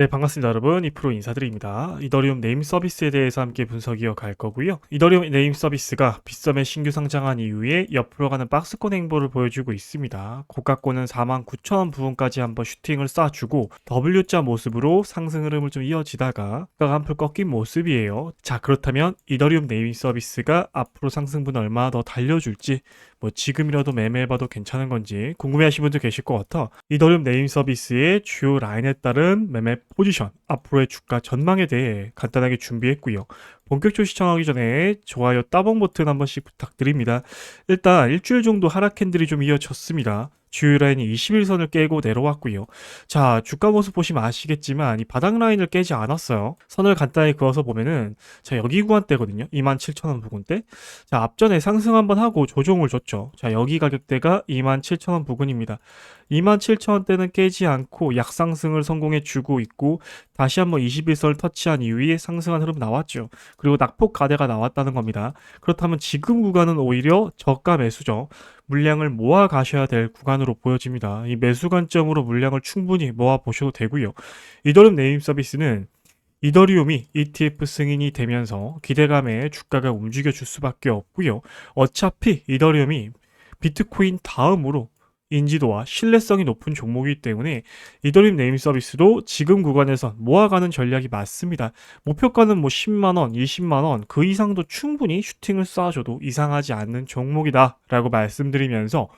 네, 반갑습니다, 여러분. 이프로 인사드립니다. 이더리움 네임 서비스에 대해서 함께 분석 이어갈 거고요. 이더리움 네임 서비스가 빗썸에 신규 상장한 이후에 옆으로 가는 박스권 행보를 보여주고 있습니다. 고가권은 49,000원 부분까지 한번 슈팅을 쏴주고 W자 모습으로 상승 흐름을 좀 이어지다가 한풀 꺾인 모습이에요. 자, 그렇다면 이더리움 네임 서비스가 앞으로 상승분을 얼마나 더 달려줄지 뭐 지금이라도 매매해봐도 괜찮은 건지 궁금해하시는 분들 계실 것 같아 이더리움 네임 서비스의 주요 라인에 따른 매매 포지션, 앞으로의 주가 전망에 대해 간단하게 준비했고요. 본격적으로 시청하기 전에 좋아요 따봉 버튼 한 번씩 부탁드립니다. 일단 일주일 정도 하락 캔들이 좀 이어졌습니다. 주요 라인이 21선을 깨고 내려왔고요. 자, 주가 모습 보시면 아시겠지만 이 바닥 라인을 깨지 않았어요. 선을 간단히 그어서 보면은 자, 여기 구간대거든요. 27,000원 부근대. 자, 앞전에 상승 한번 하고 조정을 줬죠. 자, 여기 가격대가 27,000원 부근입니다. 27,000원대는 깨지 않고 약상승을 성공해 주고 있고 다시 한번 21선을 터치한 이후에 상승한 흐름 나왔죠. 그리고 낙폭 가대가 나왔다는 겁니다. 그렇다면 지금 구간은 오히려 저가 매수죠. 물량을 모아 가셔야 될 구간으로 보여집니다. 이 매수 관점으로 물량을 충분히 모아 보셔도 되고요. 이더리움 네임 서비스는 이더리움이 ETF 승인이 되면서 기대감에 주가가 움직여 줄 수밖에 없고요. 어차피 이더리움이 비트코인 다음으로 인지도와 신뢰성이 높은 종목이기 때문에 이더리움 네임 서비스도 지금 구간에서 모아가는 전략이 맞습니다. 목표가는 뭐 10만원, 20만원 그 이상도 충분히 슈팅을 쏴줘도 이상하지 않는 종목이다 라고 말씀드리면서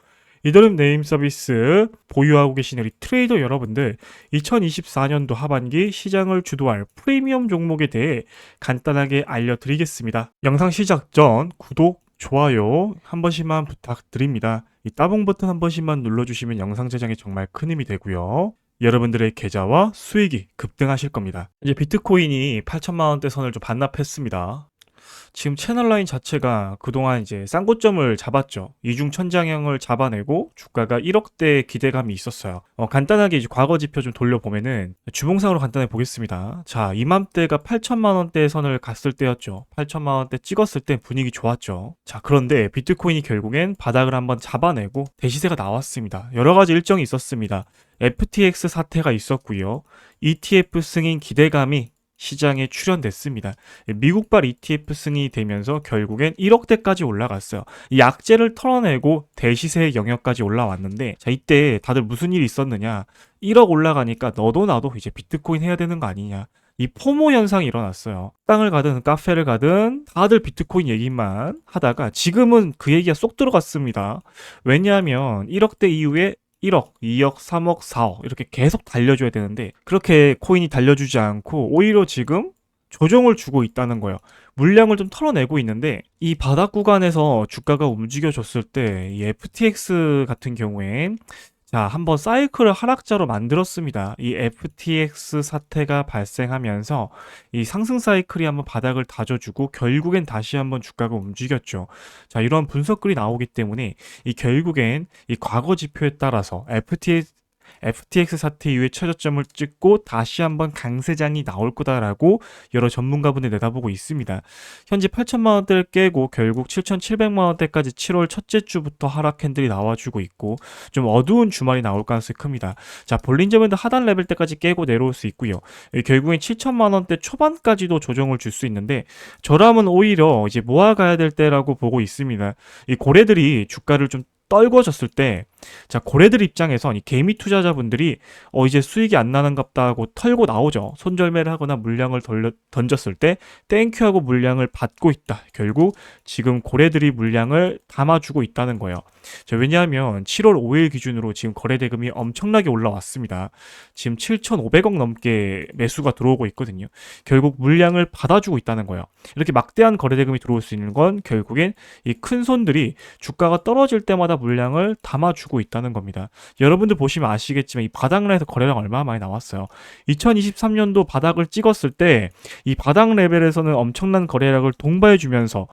이더리움 네임 서비스 보유하고 계신 우리 트레이더 여러분들 2024년도 하반기 시장을 주도할 프리미엄 종목에 대해 간단하게 알려드리겠습니다. 영상 시작 전 구독, 좋아요 한 번씩만 부탁드립니다. 이 따봉 버튼 한 번씩만 눌러주시면 영상 제작에 정말 큰 힘이 되고요. 여러분들의 계좌와 수익이 급등하실 겁니다. 이제 비트코인이 8천만 원대 선을 좀 반납했습니다. 지금 채널 라인 자체가 그동안 이제 쌍고점을 잡았죠. 이중 천장형을 잡아내고 주가가 1억대 기대감이 있었어요. 어, 간단하게 이제 과거 지표 좀 돌려보면은 주봉상으로 간단히 보겠습니다. 자, 이맘때가 8천만 원대 선을 갔을 때였죠. 8천만 원대 찍었을 때 분위기 좋았죠. 자, 그런데 비트코인이 결국엔 바닥을 한번 잡아내고 대시세가 나왔습니다. 여러 가지 일정이 있었습니다. FTX 사태가 있었고요. ETF 승인 기대감이 시장에 출현됐습니다. 미국발 ETF 승인이 되면서 결국엔 1억대까지 올라갔어요. 이 약재를 털어내고 대시세의 영역까지 올라왔는데 자 이때 다들 무슨 일이 있었느냐 1억 올라가니까 너도 나도 이제 비트코인 해야 되는 거 아니냐 이 포모 현상이 일어났어요. 땅을 가든 카페를 가든 다들 비트코인 얘기만 하다가 지금은 그 얘기가 쏙 들어갔습니다. 왜냐하면 1억대 이후에 1억, 2억, 3억, 4억 이렇게 계속 달려줘야 되는데 그렇게 코인이 달려주지 않고 오히려 지금 조정을 주고 있다는 거예요. 물량을 좀 털어내고 있는데 이 바닥 구간에서 주가가 움직여줬을 때 이 FTX 같은 경우에 자, 한번 사이클을 하락자로 만들었습니다. 이 FTX 사태가 발생하면서 이 상승 사이클이 한번 바닥을 다져주고 결국엔 다시 한번 주가가 움직였죠. 자, 이런 분석글이 나오기 때문에 이 결국엔 이 과거 지표에 따라서 FTX FTX 사태 이후에 최저점을 찍고 다시 한번 강세장이 나올 거다라고 여러 전문가분들 내다보고 있습니다. 현재 8천만 원대를 깨고 결국 7,700만 원대까지 7월 첫째 주부터 하락 핸들이 나와주고 있고 좀 어두운 주말이 나올 가능성이 큽니다. 자, 볼린저 밴드 하단 레벨 때까지 깨고 내려올 수 있고요. 결국엔 7천만 원대 초반까지도 조정을 줄 수 있는데 저람은 오히려 이제 모아가야 될 때라고 보고 있습니다. 이 고래들이 주가를 좀 떨궈졌을 때, 자, 고래들 입장에선 이 개미 투자자분들이, 어, 이제 수익이 안 나는갑다 하고 털고 나오죠. 손절매를 하거나 물량을 돌려, 던졌을 때, 땡큐 하고 물량을 받고 있다. 결국, 지금 고래들이 물량을 담아주고 있다는 거예요. 자, 왜냐하면 7월 5일 기준으로 지금 거래 대금이 엄청나게 올라왔습니다. 지금 7,500억 넘게 매수가 들어오고 있거든요. 결국 물량을 받아주고 있다는 거예요. 이렇게 막대한 거래 대금이 들어올 수 있는 건 결국엔 이 큰 손들이 주가가 떨어질 때마다 물량을 담아 주고 있다는 겁니다. 여러분들 보시면 아시겠지만 이 바닥라에서 거래량 얼마나 많이 나왔어요. 2023년도 바닥을 찍었을 때 이 바닥 레벨에서는 엄청난 거래량을 동반해 주면서